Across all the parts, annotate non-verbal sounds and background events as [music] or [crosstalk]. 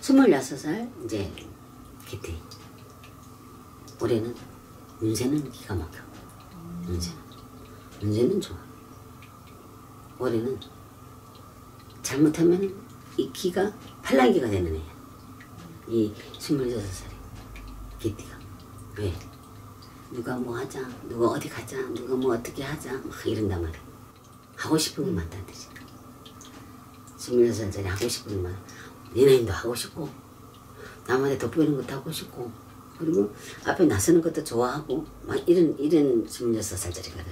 26살 이제 기태. 올해는 운세는 기가 막혀. 운세는 운세는 좋아. 올해는 잘못하면 이 기가 팔랑기가 되는 애야. 이 26살에 기띠가. 왜? 누가 뭐 하자. 누가 어디 가자. 누가 뭐 어떻게 하자. 막 이런단 말이야. 하고 싶은 게 많다는 뜻이야. 26살짜리 하고 싶은 게 많아 연예인도 하고 싶고 남한테 돋보이는 것도 하고 싶고 그리고 앞에 나서는 것도 좋아하고 막 이런 이런 26살짜리거든.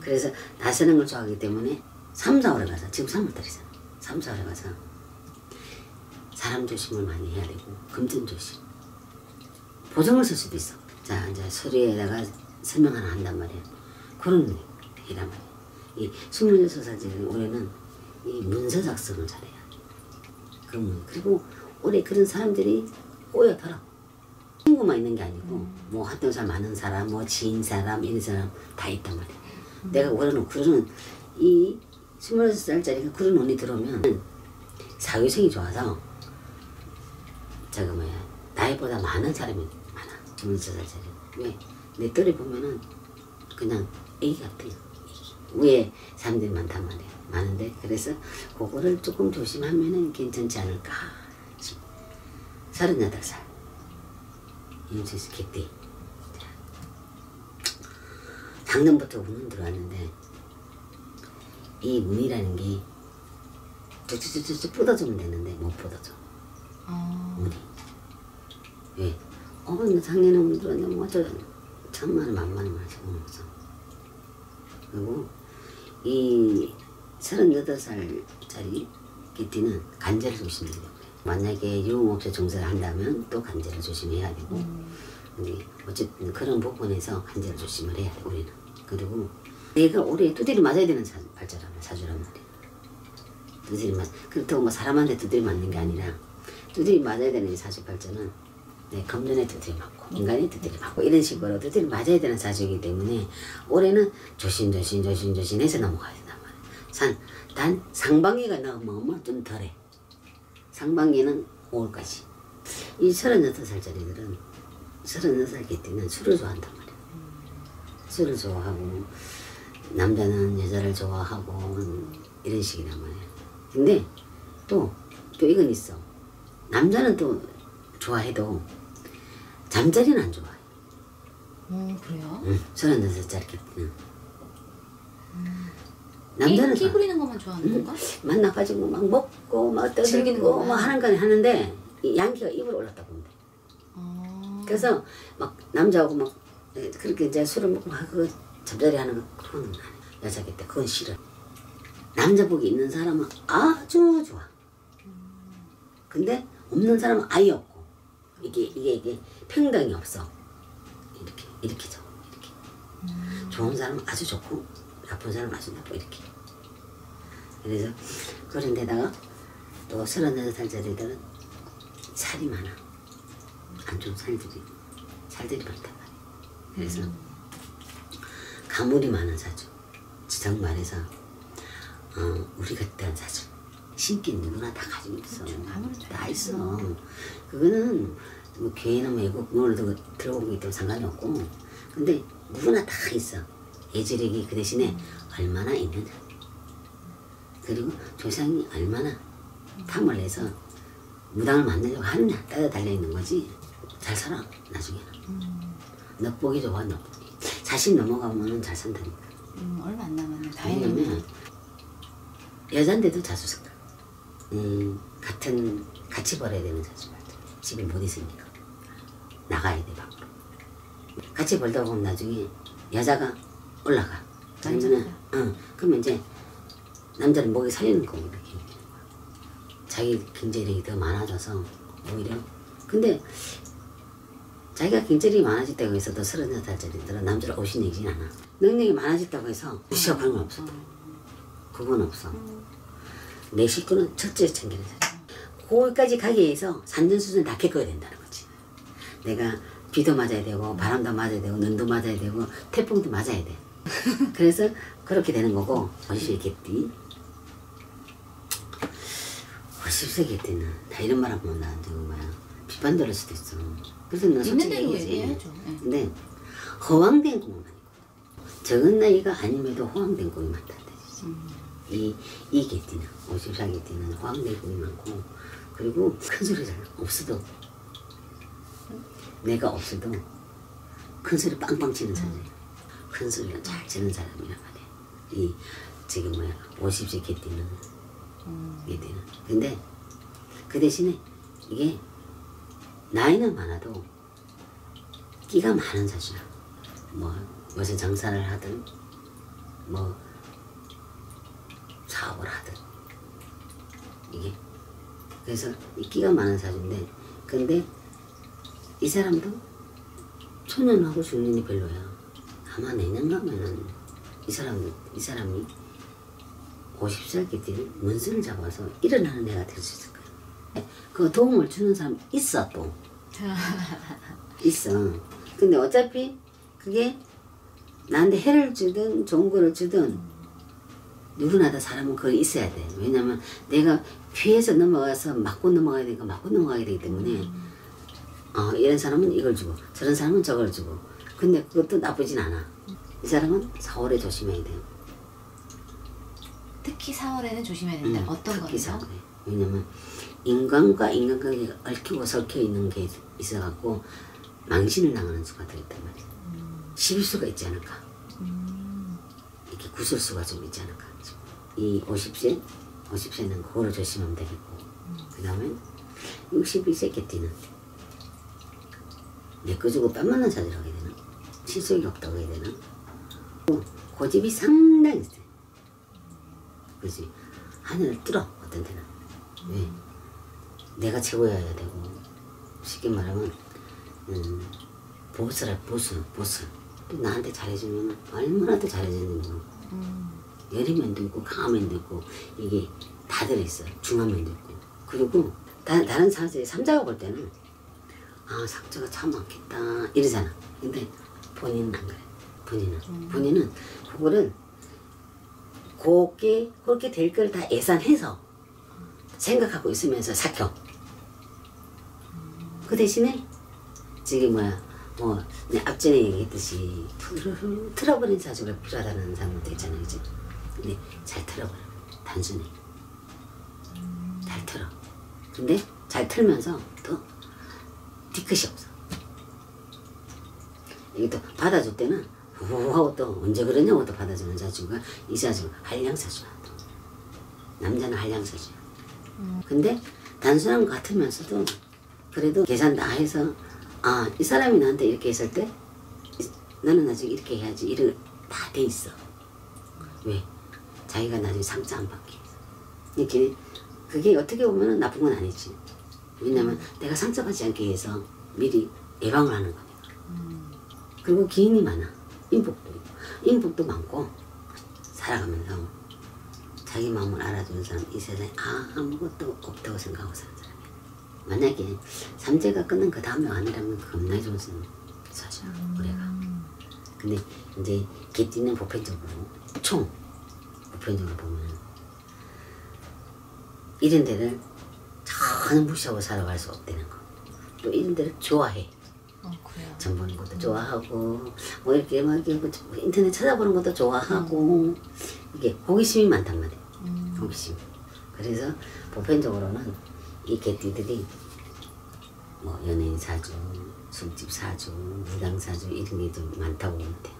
그래서 나서는 걸 좋아하기 때문에 3, 4월에 가서 지금 3월달이잖아. 3, 4월에 가서 사람 조심을 많이 해야 되고 금전 조심. 보정을 쓸 수도 있어. 자 이제 서류에다가 설명 하나 한단 말이야. 그런 이란 말이야. 이 26살짜리 올해는 이 문서 작성을 잘해야 돼 그러면 그리고 올해 그런 사람들이 꼬여들어 친구만 있는 게 아니고 뭐 활동사 많은 사람 뭐 지인 사람 이런 사람 다 있단 말이야 내가 원하는 그런 이 26살짜리가 그런 운이 들어오면 사회성이 좋아서 저거 뭐야 나이보다 많은 사람이 많아 26살짜리 왜? 내 또래 보면은 그냥 애기 같아요. 위에 사람들이 많단 말이야 많은데. 그래서 그거를 조금 조심하면은 괜찮지 않을까 싶어 38살. 임수스 개띠 작년부터 운은 들어왔는데 이 운이라는 게 쭉쭉쭉쭉 뻗어주면 되는데 못 뻗어줘. 아, 운이. 왜? 어, 나 작년에 운 들어왔는데 뭐 어쩌다 천만에 만만에 말지 없어 그리고 이 38살짜리 개띠는 간제를 조심해야 돼요 만약에 유흥업체 종사를 한다면 또 간제를 조심해야 되고 어쨌든 그런 부분에서 간제를 조심을 해야 돼 우리는. 그리고 내가 올해 두드리 맞아야 되는 사, 발자란 사주란 말이야. 두드리 맞 그렇다고 뭐 사람한테 두드리 맞는 게 아니라 두드리 맞아야 되는 이 사주 발자는 네, 금전에 두드리 맞고 인간에 두드리 맞고 이런 식으로 두드리 맞아야 되는 사주이기 때문에 올해는 조심조심 조심조심 해서 넘어가야 된단 말이야 산, 단 상반기가 넘어오면 좀 덜해. 상반기는 5월까지. 이 38살짜리들은 36살 개띠는 술을 좋아한단 말이야 술을 좋아하고 남자는 여자를 좋아하고 이런 식이란 말이야 근데 또, 또 이건 있어. 남자는 또 좋아해도 잠자리는 안 좋아해 어, 그래요? 응, 36살짜리 개띠는 남자는 끼, 좋아. 끼 부리는 것만 좋아하는 건가? 만나가지고 막 먹고 막 떠들고. 막 하는 건 하는데 이 양기가 입으로 올랐다 본데 어, 그래서 막 남자하고 막 그렇게 이제 술을 먹고 막그 잠자리 하는 거 그건 안 해. 여자기 때 그건 싫어 남자 복이 있는 사람은 아주 좋아 근데 없는 사람은 아예 없고 이게 이게 이게 평등이 없어. 이렇게 이렇게 져 이렇게. 좋은 사람은 아주 좋고 나쁜 사람은 아주 나쁘고 이렇게. 그래서 그런 데다가 또 서른여덟 살짜리들은 살이 많아. 안 좋은 살들이. 살들이 많단 말이야. 그래서 가물이 많은 사주. 지상 말해서 어, 우리 같은 사주 신기 누구나 다 가지고 있어. 다 있어. 그거는 뭐 교회는 외국 들어온 거기 때문에 상관이 없고. 근데 누구나 다 있어. 예지력이 그 대신에 얼마나 있느냐. 그리고 조상이 얼마나 탐을 내서 무당을 만나려고 하느냐. 따라 달려있는 거지. 잘 살아 나중에는. 넉복이 좋아 넉복이. 자신 넘어가면은 잘 산다니까. 음, 얼마 안 남았네. 다행이네. 여잔데도 자수성가 음, 같은 같이 벌어야 되는 말들 집에 못 있으니까. 나가야 돼 밖으로 같이 벌다 보면 나중에 여자가 올라가. 그러면은 응. 그러면 이제 남자는 목에 살리는 거고 이렇게. 자기 경제력이 더 많아져서 오히려. 근데 자기가 경제력이 많아졌다고 해서 더 서른 살짜리들은 남자를 오신내진 않아. 능력이 많아졌다고 해서 무시가 그런 건 없어. 그건 없어 내 식구는 첫째 챙기는 사람 거기까지 가기 위해서 산전수전 다 겪어야 된다는 거지 내가 비도 맞아야 되고 바람도 맞아야 되고 눈도 맞아야 되고 태풍도 맞아야 돼 [laughs] 그래서 그렇게 되는 거고 원시 개띠 50세 때는 나 이런 말 하면 나한테 뭐야 비판 들을 수도 있어. 그래서 나 솔직히. 얘기해야죠. 예. 근데 허황된 꿈은 아니고 적은 나이가 아님에도 허황된 꿈이 많다는 뜻이지. 이, 이 개띠는 54 개띠는 허황된 꿈이 많고 그리고 큰 소리 잘 없어도 내가 없어도 큰 소리 빵빵 치는 사람이야. 큰 소리를 잘 치는 사람이란 말이야. 이 지금 뭐야 50세 개띠는 개띠는 근데 그 대신에 이게 나이는 많아도 끼가 많은 사주야. 뭐 무슨 장사를 하든 뭐 사업을 하든 이게 그래서 이 끼가 많은 사주인데 근데 이 사람도 초년하고 중년이 별로야. 아마 내년 가면은 이 사람 이 사람이 50살 때는 문수를 잡아서 일어나는 애가 될 수 있을 거야. 그 도움을 주는 사람 있어 또. [laughs] 있어. 근데 어차피 그게 나한테 해를 주든 좋은 거를 주든 누구나 다 사람은 그걸 있어야 돼. 왜냐면 내가 피해서 넘어가서 맞고 넘어가야 되니까 맞고 넘어가야 되기 때문에 어, 이런 사람은 이걸 주고 저런 사람은 저걸 주고 근데 그것도 나쁘진 않아. 이 사람은 4월에 조심해야 돼요. 특히 4월에는 조심해야 된다. 음, 어떤 거요? 4월에. 왜냐면 인간과 인간관계가 얽히고 설켜 있는 게 있어갖고 망신을 당하는 수가 되겠단 말이야. 시비수가 있지 않을까. 이렇게 구설수가 좀 있지 않을까. 이 50세, 50세는 그거를 조심하면 되겠고. 그 다음에 62세 개띠는 내거 주고 뺨 맞는 사지를 하게 되나? 실속이 없다고 해야 되나? 또 고집이 상당히 세. 그지? 하늘을 뚫어, 어떤 때는. 왜? 내가 최고여야 되고, 쉽게 말하면, 음, 보스라, 보스, 보스. 또 나한테 잘해주면 얼마나 더 잘해주는지 모르고. 여리면도 있고, 강한 면도 있고, 이게 다 들어있어. 중한 면도 있고. 그리고, 다, 다른 사람들이 삼자가 볼 때는, 아, 상처가 참 많겠다. 이러잖아. 근데 본인은 안 그래. 본인은. 본인은 그거를 곱게, 그렇게 될 걸 다 예산해서 생각하고 있으면서 삭혀. 그 대신에, 지금 뭐야, 뭐, 내 앞전에 얘기했듯이, 틀어- 틀어버린 사주가 필요하다는 사람도 있잖아, 그지? 근데 잘 틀어버려. 단순히. 잘 틀어. 근데 잘 틀면서 또 뒤끝이 없어. 이게 또 받아줄 때는 후하고 또 언제 그러냐고 또 받아주는 사주가 이 사주가 한량사주야. 또. 남자는 한량사주야. 근데 단순한 것 같으면서도 그래도 계산 다 해서 아 이 사람이 나한테 이렇게 했을 때 이- 나는 나중에 이렇게 해야지 이런 다 돼 있어. 왜? 자기가 나중에 상처 안 받게. 이렇게 그게 어떻게 보면 나쁜 건 아니지. 왜냐면 내가 상처받지 않기 위해서 미리 예방을 하는 거니까. 그리고 기인이 많아. 인복도 있고. 인복도 많고 살아가면서 자기 마음을 알아주는 사람 이 세상에 아무것도 없다고 생각하고 사람이야. 만약에 삼재가 끊는 그 다음에 아니라면 겁나 좋은 사주야 우리가. 근데 이제 개띠는 보편적으로 총 보편적으로 보면 이런 데를 전혀 무시하고 살아갈 수 없다는 거. 또 이런 데를 좋아해. 어. 점 보는 것도 좋아하고 뭐 이렇게 막 이렇게 뭐 인터넷 찾아보는 것도 좋아하고 이게 호기심이 많단 말이야. 호기심. 그래서 보편적으로는 이 개띠들이 뭐 연예인 사주, 술집 사주, 무당 사주 이런 게 좀 많다고 돼.